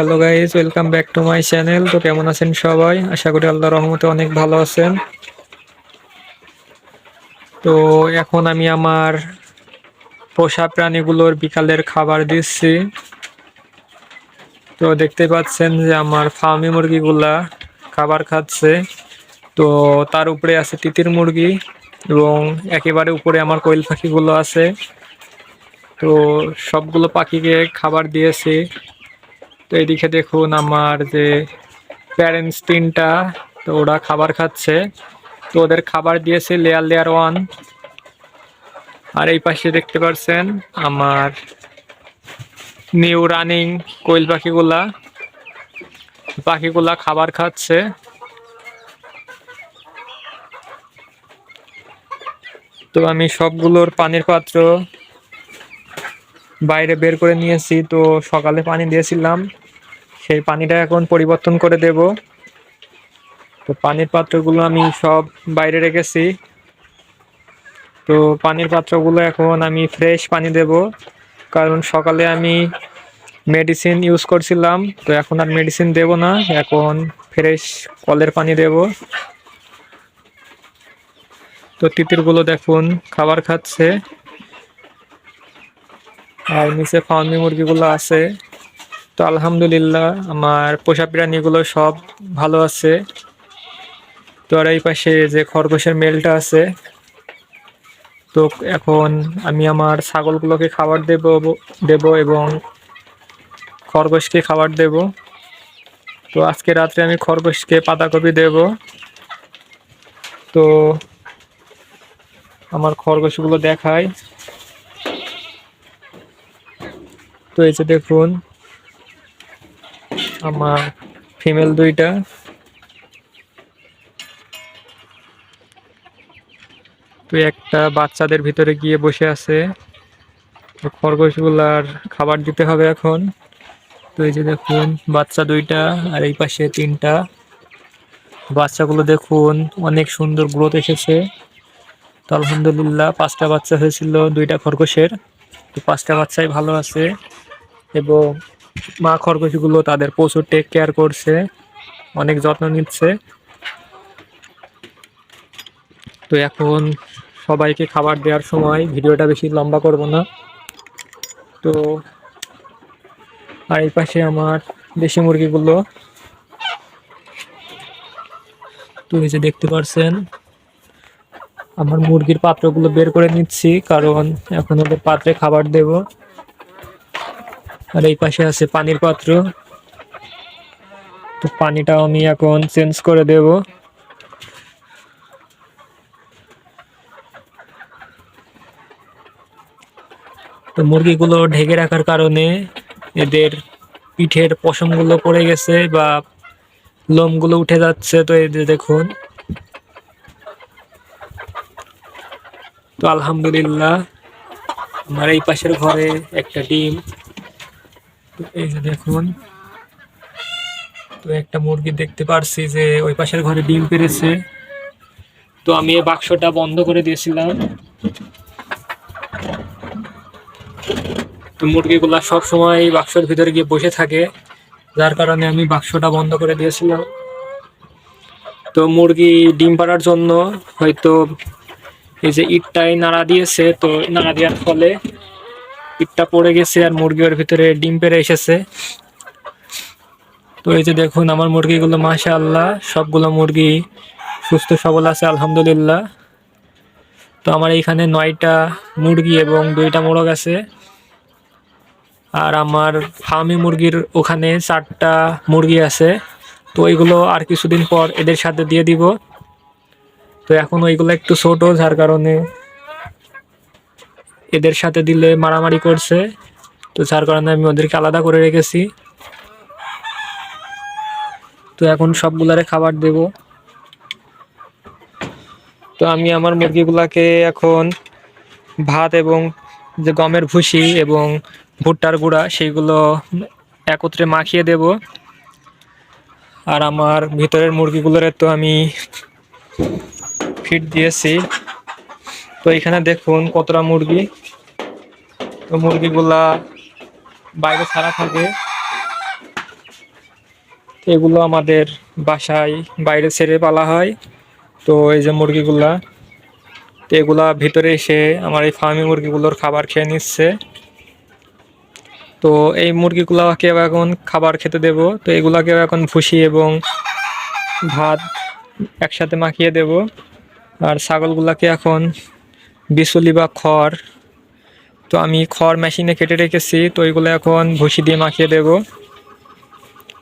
Hello guys welcome back to my channel তো কেমন আছেন সবাই? আশা করি আল্লাহ রহমতে অনেক ভালো আছেন। তো এখন আমি আমার পোষা প্রাণীগুলোর বিকালের খাবার দিচ্ছি। তো দেখতে পাচ্ছেন যে আমার ফার্মি মুরগিগুলা খাবার খাচ্ছে। তো তার উপরে আছে তিতির মুরগি এবং একেবারে উপরে আমার কোয়েল পাখিগুলো আছে। তো সবগুলো পাখিকে খাবার দিয়েছি। তো এদিকে দেখুন আমার যে প্যারেন্টস তিনটা, তো ওরা খাবার খাচ্ছে। তো ওদের খাবার দিয়েছে লেয়ার লেয়ার ওয়ান আর এই পাশে দেখতে পাচ্ছেন আমার নিউ রানিং কোয়েল পাখিগুলা। পাখিগুলা খাবার খাচ্ছে। তো আমি সবগুলোর পানির পাত্র বাইরে বের করে নিয়েছি, তো সকালে পানি দিয়েছিলাম। সেই পানিটা এখন পরিবর্তন করে দেব। তো পানির পাত্রগুলো আমি সব বাইরে রেখেছি। তো পানির পাত্রগুলো এখন আমি ফ্রেশ পানি দেব। কারণ সকালে আমি মেডিসিন ইউজ করছিলাম, তো এখন আর মেডিসিন দেব না। এখন ফ্রেশ কলের পানি দেব। তো তিতিরগুলো দেখুন, খাবার খাচ্ছে। আর নিচে ফার্মি মুরগিগুলো আছে। তো আলহামদুলিল্লাহ আমার পোষা প্রাণীগুলো সব ভালো আছে। তো আর এই পাশে যে খরগোশের মেলটা আছে, তো এখন আমি আমার ছাগলগুলোকে খাবার দেব দেব এবং খরগোশকে খাবার দেব। তো আজকে রাত্রে আমি খরগোশকে পাতাকপি দেব। তো আমার খরগোশগুলো দেখায়। তো এই যে দেখুন, আমার ফিমেল দুইটা। তো একটা বাচ্চাদের ভিতরে গিয়ে বসে আছে। খরগোশগুলার খাবার দিতে হবে এখন। তো এই যে দেখুন, বাচ্চা দুইটা আর এই পাশে তিনটা। বাচ্চাগুলো দেখুন, অনেক সুন্দর গ্রোথ এসেছে। তো আলহামদুলিল্লাহ, পাঁচটা বাচ্চা হয়েছিল দুইটা খরগোশের। তো পাঁচটা বাচ্চাই ভালো আছে। এবং মা খরগোশগুলো তাদের প্রচুর টেক কেয়ার করছে, অনেক যত্ন নিচ্ছে। তো এখন সবাইকে খাবার দেওয়ার সময়, ভিডিওটা বেশি লম্বা করব না। তো, আর এই পাশে আমার দেশি মুরগিগুলো। তো এই যে দেখতে পারছেন, আমার মুরগির পাত্রগুলো বের করে নিচ্ছি, কারণ এখন ওদের পাত্রে খাবার দেব। আর এই পাশে আছে পানির পাত্র। তো পানিটাও আমি এখন চেঞ্জ করে দেব। তো মুরগিগুলো ঢেকে রাখার কারণে এদের পিঠের পশমগুলো পড়ে গেছে বা লোমগুলো উঠে যাচ্ছে, তো এদের দেখুন। তো আলহামদুলিল্লাহ, আমার এই পাশের ঘরে একটা ডিম। তো এই যে দেখুন। তো একটা মুরগি দেখতে পারছি যে ওই পাশের ঘরে ডিম পেরেছে। তো আমি এই বাক্সটা বন্ধ করে দিয়েছিলাম। তো মুরগিগুলা সব সময় বাক্সের ভিতরে গিয়ে বসে থাকে। যার কারণে আমি বাক্সটা বন্ধ করে দিয়েছিলাম। তো মুরগি ডিম পাড়ার জন্য হয়তো এই যে ইটটাই নাড়া দিয়েছে। তো নাড়া দেওয়ার ফলে ইটটা পড়ে গেছে আর মুরগি ওর ভিতরে ডিম পেড়ে এসেছে। তো এই যে দেখুন, আমার মুরগিগুলো মাশা আল্লাহ সবগুলো মুরগি সুস্থ, সবল আছে, আলহামদুলিল্লাহ। তো আমার এইখানে নয়টা মুরগি এবং দুইটা মোরগ আছে। আর আমার ফার্মি মুরগির ওখানে চারটা মুরগি আছে। তো ওইগুলো আর কিছুদিন পর এদের সাথে দিয়ে দিব। তো এখন ওইগুলো একটু ছোটো, যার কারণে এদের সাথে দিলে মারামারি করছে। তো যার কারণে আমি ওদেরকে আলাদা করে রেখেছি। তো এখন সবগুলারে খাবার দেব। তো আমি আমার মুরগিগুলাকে এখন ভাত এবং যে গমের ভুসি এবং ভুট্টার গুঁড়া সেইগুলো একত্রে মাখিয়ে দেব। আর আমার ভিতরের মুরগিগুলোরে তো আমি ফিট দিয়েছি। তো এখানে দেখুন কতটা মুরগি। তো মুরগিগুলা বাইরে ছাড়া থাকে। এগুলো আমাদের বাসায় বাইরে ছেড়ে পালা হয়। তো এই যে মুরগিগুলা, তো এগুলা ভিতরে এসে আমার এই ফার্মি মুরগিগুলোর খাবার খেয়ে নিচ্ছে। তো এই মুরগিগুলোকে এখন খাবার খেতে দেব। তো এগুলাকেও এখন ভুসি এবং ভাত একসাথে মাখিয়ে দেব। আর ছাগলগুলাকে এখন বিচুলি বা খড়। তো আমি খড় মেশিনে কেটে রেখেছি, তো এগুলো এখন ভুসি দিয়ে মাখিয়ে দেব।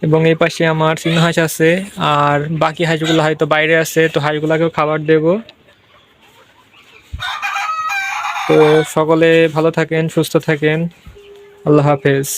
এবং এই পাশে আমার চীন হাঁস আছে, আর বাকি হাঁসগুলো হয়তো বাইরে আছে, তো হাঁসগুলোকেও খাবার দেব। তো সকলে ভালো থাকেন, সুস্থ থাকেন। আল্লাহ হাফেজ।